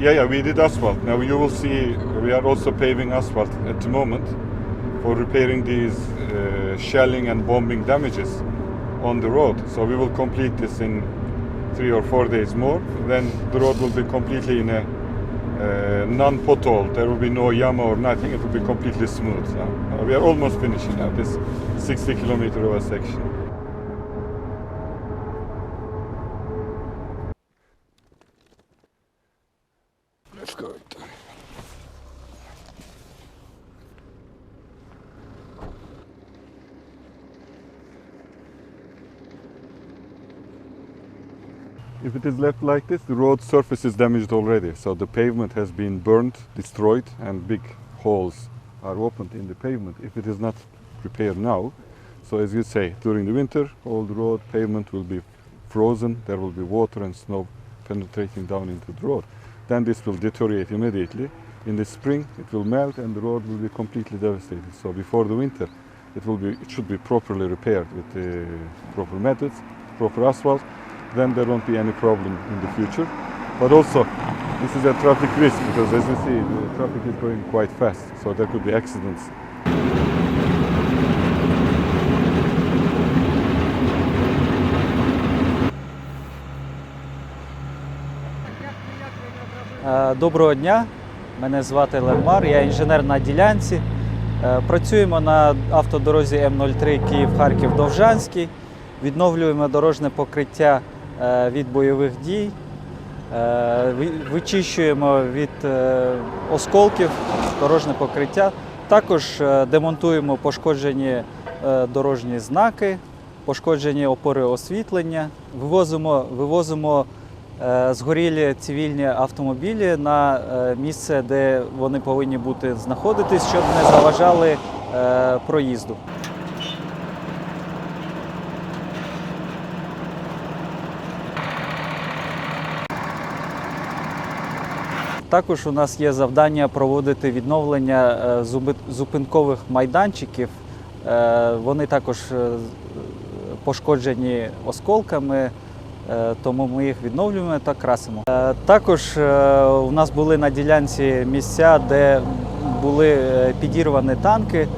Yeah, yeah, we did asphalt. Now you will see we are also paving asphalt at the moment for repairing these uh, shelling and bombing damages on the road. So we will complete this in three or four days more. Then the road will be completely in a uh, non-pothole. There will be no yama or nothing. It will be completely smooth. Now. Uh, we are almost finishing now this 60 kilometer over section. Let's go. If it is left like this, the road surface is damaged already. So the pavement has been burned, destroyed, and big holes are opened in the pavement if it is not repaired now. So as you say, during the winter, all the road pavement will be frozen. There will be water and snow penetrating down into the road. Then this will deteriorate immediately. In the spring, it will melt and the road will be completely devastated. So before the winter, it will be it should be properly repaired with the proper methods, proper asphalt. Then there won't be any problem in the future. But also, this is a traffic risk because as you see, the traffic is going quite fast, so there could be accidents. Доброго дня, мене звати Лемар, я інженер на ділянці. Е, Працюємо на автодорозі М03 Київ-Харків Довжанський. Відновлюємо дорожне покриття е, від бойових дій. Е, Вичищуємо від е, осколків дорожне покриття. Також е, демонтуємо пошкоджені е, дорожні знаки, пошкоджені опори освітлення. Вивозимо, вивозимо е, згорілі цивільні автомобілі на е, місце, де вони повинні бути знаходитись, щоб не заважали е, проїзду. Також у нас є завдання проводити відновлення е, зупинкових майданчиків. Е, Вони також е, пошкоджені осколками, е, тому ми їх відновлюємо та красимо. Е, Також е, у нас були на ділянці місця, де були е, підірвані танки,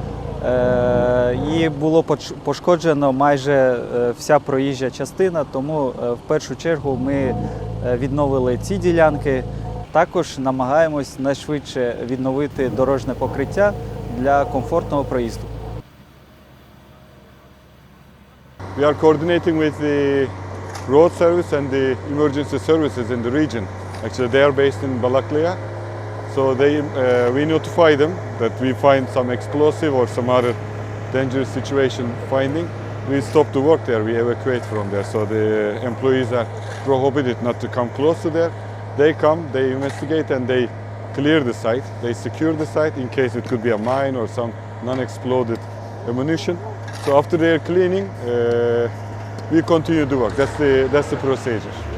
е, і було пошкоджено майже е, вся проїжджа частина, тому е, в першу чергу ми е, відновили ці ділянки. Також намагаємось найшвидше відновити дорожне покриття для комфортного проїзду. We are coordinating with the road service and the emergency services in the region. Actually, they are based in Balaklia. So they, uh, we notify them that we find some explosive or some other dangerous situation finding. We stop the work there, we evacuate from there. So the employees are prohibited not to come close to there. They come, they investigate and they clear the site. They secure the site in case it could be a mine or some non-exploded ammunition. So after their cleaning, uh, we continue the work. That's the, that's the procedure.